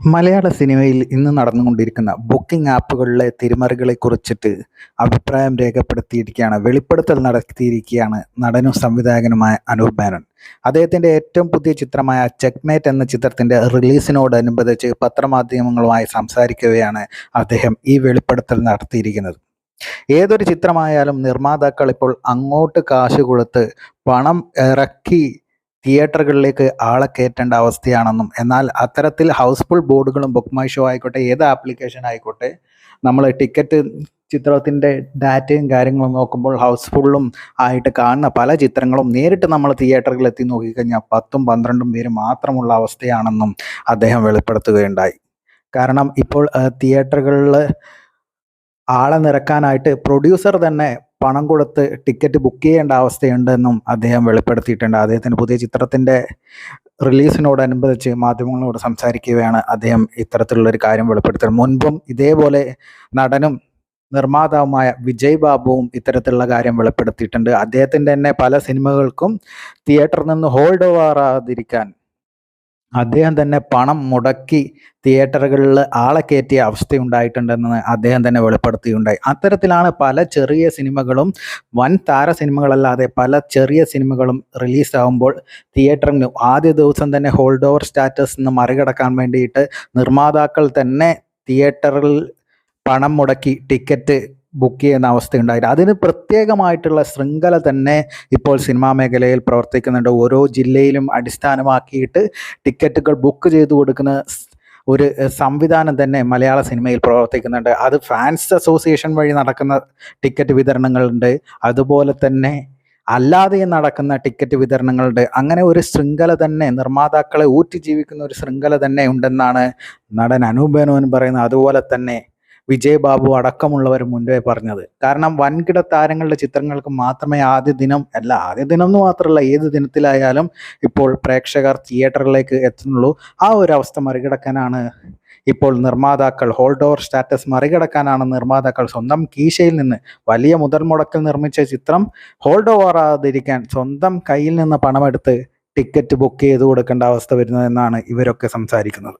മലയാള സിനിമയിൽ ഇന്ന് നടന്നുകൊണ്ടിരിക്കുന്ന ബുക്കിംഗ് ആപ്പുകളിലെ തിരിമറികളെ കുറിച്ചിട്ട് അഭിപ്രായം രേഖപ്പെടുത്തിയിരിക്കുകയാണ്. വെളിപ്പെടുത്തൽ നടത്തിയിരിക്കുകയാണ് നടനും സംവിധായകനുമായ അനൂപ് മേനോൻ. അദ്ദേഹത്തിന്റെ ഏറ്റവും പുതിയ ചിത്രമായ ചെക്ക്മേറ്റ് എന്ന ചിത്രത്തിന്റെ റിലീസിനോടനുബന്ധിച്ച് പത്രമാധ്യമങ്ങളുമായി സംസാരിക്കുകയാണ് അദ്ദേഹം ഈ വെളിപ്പെടുത്തൽ നടത്തിയിരിക്കുന്നത്. ഏതൊരു ചിത്രമായാലും നിർമ്മാതാക്കൾ ഇപ്പോൾ അങ്ങോട്ട് കാശ് കൊടുത്ത് പണം ഇറക്കി തിയേറ്ററുകളിലേക്ക് ആളെ കയറ്റേണ്ട അവസ്ഥയാണെന്നും എന്നാൽ അത്തരത്തിൽ ഹൗസ്ഫുൾ ബോർഡുകളും ബുക്ക് മൈ ഷോ ആയിക്കോട്ടെ ഏത് ആപ്ലിക്കേഷൻ ആയിക്കോട്ടെ നമ്മൾ ടിക്കറ്റ് ചിത്രത്തിന്റെ ഡാറ്റയും കാര്യങ്ങളും നോക്കുമ്പോൾ ഹൗസ്ഫുള്ളും ആയിട്ട് കാണുന്ന പല ചിത്രങ്ങളും നേരിട്ട് നമ്മൾ തിയേറ്ററുകളിൽ എത്തി നോക്കിക്കഴിഞ്ഞാൽ പത്തും പന്ത്രണ്ടും പേര് മാത്രമുള്ള അവസ്ഥയാണെന്നും അദ്ദേഹം വെളിപ്പെടുത്തുകയുണ്ടായി. കാരണം ഇപ്പോൾ തിയേറ്ററുകളിൽ ആളെ നിരക്കാനായിട്ട് പ്രൊഡ്യൂസർ തന്നെ പണം കൊടുത്ത് ടിക്കറ്റ് ബുക്ക് ചെയ്യേണ്ട അവസ്ഥയുണ്ടെന്നും അദ്ദേഹം വെളിപ്പെടുത്തിയിട്ടുണ്ട്. അദ്ദേഹത്തിന്റെ പുതിയ ചിത്രത്തിന്റെ റിലീസിനോടനുബന്ധിച്ച് മാധ്യമങ്ങളോട് സംസാരിക്കുകയാണ് അദ്ദേഹം ഇത്തരത്തിലുള്ളൊരു കാര്യം വെളിപ്പെടുത്തുന്നത്. മുൻപും ഇതേപോലെ നടനും നിർമ്മാതാവുമായ വിജയ് ബാബുവും ഇത്തരത്തിലുള്ള കാര്യം വെളിപ്പെടുത്തിയിട്ടുണ്ട്. അദ്ദേഹത്തിന്റെ തന്നെ പല സിനിമകൾക്കും തിയേറ്ററിൽ നിന്ന് ഹോൾഡ് ഓവറാതിരിക്കാൻ അദ്ദേഹം തന്നെ പണം മുടക്കി തിയേറ്ററുകളിൽ ആളെ കയറ്റിയ അവസ്ഥയുണ്ടായിട്ടുണ്ടെന്ന് അദ്ദേഹം തന്നെ വെളിപ്പെടുത്തിയുണ്ടായി. അത്തരത്തിലാണ് പല ചെറിയ സിനിമകളും വൻ താര സിനിമകളല്ലാതെ പല ചെറിയ സിനിമകളും റിലീസാവുമ്പോൾ തിയേറ്ററിന് ആദ്യ ദിവസം തന്നെ ഹോൾഡ് ഓവർ സ്റ്റാറ്റസ് നിന്ന് മറികടക്കാൻ വേണ്ടിയിട്ട് നിർമ്മാതാക്കൾ തന്നെ തിയേറ്ററിൽ പണം മുടക്കി ടിക്കറ്റ് ബുക്ക് ചെയ്യുന്ന അവസ്ഥയുണ്ടായിരുന്നു അതിന് പ്രത്യേകമായിട്ടുള്ള ശൃംഖല തന്നെ ഇപ്പോൾ സിനിമാ മേഖലയിൽ പ്രവർത്തിക്കുന്നുണ്ട്. ഓരോ ജില്ലയിലും അടിസ്ഥാനമാക്കിയിട്ട് ടിക്കറ്റുകൾ ബുക്ക് ചെയ്തു കൊടുക്കുന്ന ഒരു സംവിധാനം തന്നെ മലയാള സിനിമയിൽ പ്രവർത്തിക്കുന്നുണ്ട്. അത് ഫാൻസ് അസോസിയേഷൻ വഴി നടക്കുന്ന ടിക്കറ്റ് വിതരണങ്ങളുണ്ട്. അതുപോലെ തന്നെ അല്ലാതെ നടക്കുന്ന ടിക്കറ്റ് വിതരണങ്ങളുണ്ട്. അങ്ങനെ ഒരു ശൃംഖല തന്നെ നിർമ്മാതാക്കളെ ഊറ്റി ജീവിക്കുന്ന ഒരു ശൃംഖല തന്നെ ഉണ്ടെന്നാണ് നടൻ അനൂപ് പറയുന്നത്. അതുപോലെ തന്നെ വിജയ് ബാബു അടക്കമുള്ളവർ മുൻപേ പറഞ്ഞത്. കാരണം വൻകിട താരങ്ങളുടെ ചിത്രങ്ങൾക്ക് മാത്രമേ ആദ്യ ദിനം അല്ല ആദ്യ ദിനം എന്ന് മാത്രമല്ല ഏത് ദിനത്തിലായാലും ഇപ്പോൾ പ്രേക്ഷകർ തിയേറ്ററിലേക്ക് എത്തുന്നുള്ളൂ. ആ ഒരു അവസ്ഥ മറികടക്കാനാണ് ഇപ്പോൾ നിർമ്മാതാക്കൾ. ഹോൾഡ് ഓവർ സ്റ്റാറ്റസ് മറികടക്കാനാണ് നിർമ്മാതാക്കൾ. സ്വന്തം കീശയിൽ നിന്ന് വലിയ മുതൽ മുടക്കിൽ നിർമ്മിച്ച ചിത്രം ഹോൾഡ് ഓവർ ആകാതിരിക്കാൻ സ്വന്തം കയ്യിൽ നിന്ന് പണമെടുത്ത് ടിക്കറ്റ് ബുക്ക് ചെയ്ത് കൊടുക്കേണ്ട അവസ്ഥ വരുന്നതെന്നാണ് ഇവരൊക്കെ സംസാരിക്കുന്നത്.